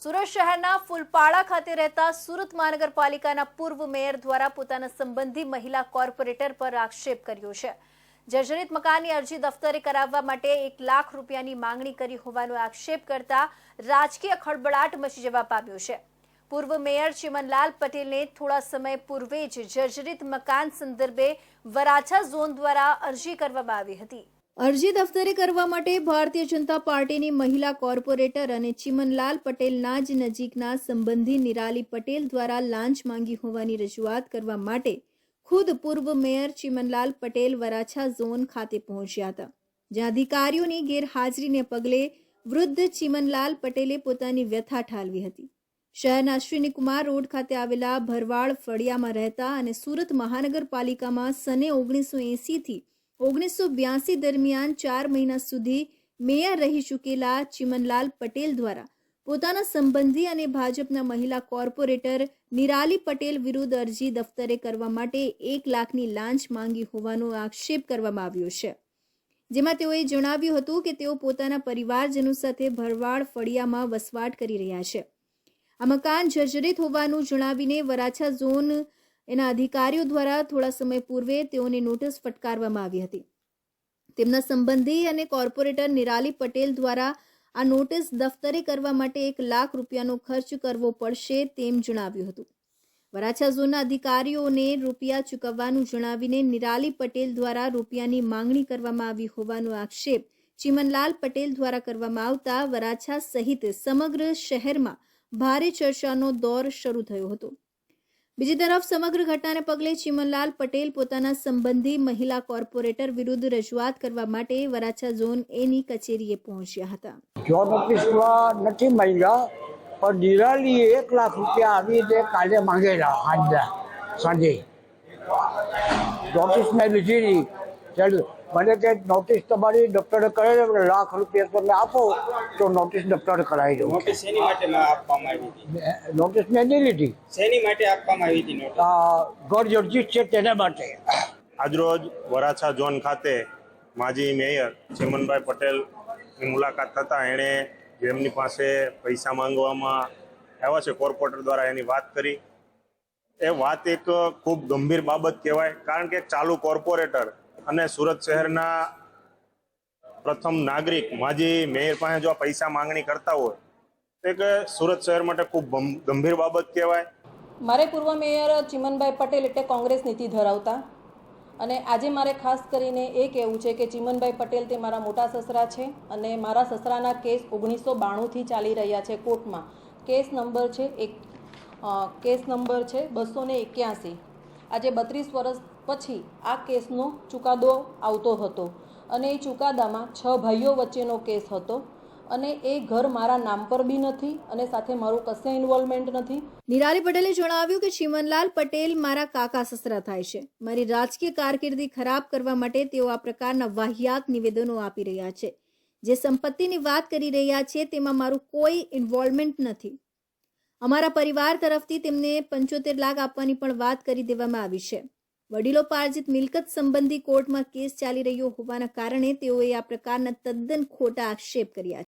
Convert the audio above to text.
સુરત શહેરના ફૂલપાડા ખાતે રહેતા સુરત મહાનગરપાલિકાના પૂર્વ મેયર દ્વારા પોતાના સંબંધી મહિલા કોર્પોરેટર પર આક્ષેપ કર્યો છે. જર્જરિત મકાનની અરજી દફતરે કરાવવા માટે એક લાખ રૂપિયાની માંગણી કરી હોવાનો આક્ષેપ કરતા રાજકીય ખળબળાટ મચી જવા પામ્યો છે. પૂર્વ મેયર ચિમનલાલ પટેલને થોડા સમય પૂર્વે જ જર્જરિત મકાન સંદર્ભે વરાછા ઝોન દ્વારા અરજી કરવામાં આવી હતી. અરજી દફતરે કરવા માટે ભારતીય જનતા પાર્ટીની મહિલા કોર્પોરેટર અને ચિમનલાલ પટેલના જ નજીકના સંબંધી નિરાલી પટેલ દ્વારા લાંચ માંગી હોવાની રજૂઆત કરવા માટે ખુદ પૂર્વ મેયર ચિમનલાલ પટેલ વરાછા ઝોન ખાતે પહોંચ્યા હતા, જ્યાં અધિકારીઓની ગેરહાજરીને પગલે વૃદ્ધ ચિમનલાલ પટેલે પોતાની વ્યથા ઠાલવી હતી. શહેરના અશ્વિનીકુમાર રોડ ખાતે આવેલા ભરવાડ ફળિયામાં રહેતા અને સુરત મહાનગરપાલિકામાં સને ઓગણીસો એંસીથી ઓગણીસો બ્યાસી દરમિયાન ચાર મહિના સુધી મેયર રહી ચૂકેલા ચિમનલાલ પટેલ દ્વારા પોતાના સંબંધી અને ભાજપના મહિલા કોર્પોરેટર નિરાલી પટેલ વિરુદ્ધ અરજી દફતરે કરવા માટે એક લાખની લાંચ માંગી હોવાનો આક્ષેપ કરવામાં આવ્યો છે. જેમાં તેઓએ જણાવ્યું હતું કે તેઓ પોતાના પરિવારજનો સાથે ભરવાડ ફળિયામાં વસવાટ કરી રહ્યા છે. આ મકાન જર્જરિત હોવાનું જણાવીને વરાછા ઝોન એના અધિકારીઓ દ્વારા થોડા સમય પૂર્વે તેઓને નોટિસ ફટકારવામાં આવી હતી. તેમના સંબંધી અને કોર્પોરેટર નિરાલી પટેલ દ્વારા આ નોટિસ દફતરે કરવા માટે એક લાખ રૂપિયાનો ખર્ચ કરવો પડશે તેમ જણાવ્યું હતું. વરાછા ઝોનના અધિકારીઓને રૂપિયા ચૂકવવાનું જણાવીને નિરાલી પટેલ દ્વારા રૂપિયાની માંગણી કરવામાં આવી હોવાનો આક્ષેપ ચિમનલાલ પટેલ દ્વારા કરવામાં આવતા વરાછા સહિત સમગ્ર શહેરમાં ભારે ચર્ચાનો દોર શરૂ થયો હતો. બીજી તરફ સમગ્ર ઘટનાને પગલે ચિમનલાલ પટેલ પોતાના સંબંધી મહિલા કોર્પોરેટર વિરુદ્ધ રજૂઆત કરવા માટે વરાછા ઝોન એની કચેરીએ પહોંચ્યા હતા. જોબ ઓફિસમાં નથી મળ્યા, પણ દિવાળીએ એક લાખ રૂપિયા આવી રીતે કાલે માંગેલા આજના સાંજે. નોટિસ મેં લીધી હતી ચાલ મને કે નોટિસ તમારી ડોક્ટરે કરાવી લાખ રૂપિયા તમે આપો તો નોટિસ દફતરે કરાવી દઉં. નોટિસ શેની માટે આપવામાં આવી હતી? નોટિસ મેં નહીં લીધી. શેની માટે આપવામાં આવી હતી નોટિસ આ ઘર જર્જિત છે તેના માટે. આજરોજ વરાછા ઝોન ખાતે માજી મેયર ચેમનભાઈ પટેલની મુલાકાત થતાં એણે જેમની પાસે પૈસા માંગવામાં આવ્યા છે કોર્પોરેટર દ્વારા એની વાત કરી. એ વાત એક ખૂબ ગંભીર બાબત કહેવાય કારણ કે ચાલુ કોર્પોરેટર અને સુરત શહેરના પ્રથમ નાગરિક, માજી મેયર પાસે જો આ પૈસા માંગણી કરતા હોય, તો એક સુરત શહેર માટે ખૂબ ગંભીર બાબત કહેવાય. મારે પૂર્વ મેયર ચિમનભાઈ પટેલ એટલે કોંગ્રેસ નીતિ ધરાવતા. અને આજે મારે ખાસ કરીને એ કહેવું છે કે ચિમનભાઈ પટેલ તે મારા મોટા સસરા છે અને મારા સસરાના કેસ ઓગણીસો બાણુંથી ચાલી રહ્યા છે કોર્ટમાં. કેસ નંબર છે એક કેસ નંબર છે બસો ને એક્યાસી. આજે બત્રીસ વર્ષ પછી આ કેસનો ચુકાદો આવતો હતો અને એ ચુકાદામાં છ ભાઈઓ વચ્ચેનો કેસ હતો અને એ ઘર મારા નામ પર બી નથી અને સાથે મારું કશે ઇન્વોલ્વમેન્ટ નથી. નિરાલી પટેલે જણાવ્યું કે ચીમનલાલ પટેલ મારા કાકા સસરા થાય છે. મારી રાજકીય કારકિર્દી ખરાબ કરવા માટે તેઓ આ પ્રકારના વાહિયાત નિવેદનો આપી રહ્યા છે. જે સંપત્તિની વાત કરી રહ્યા છે તેમાં મારું કોઈ ઇન્વોલ્વમેન્ટ નથી. અમારા પરિવાર તરફથી તેમને પંચોતેર લાખ આપવાની પણ વાત કરી દેવામાં આવી છે. વડીલો પાર્જિત મિલકત સંબંધી કોર્ટમાં કેસ ચાલી રહ્યો હોવાના કારણે તેઓએ આ પ્રકારના તદ્દન ખોટા આક્ષેપ કર્યા છે.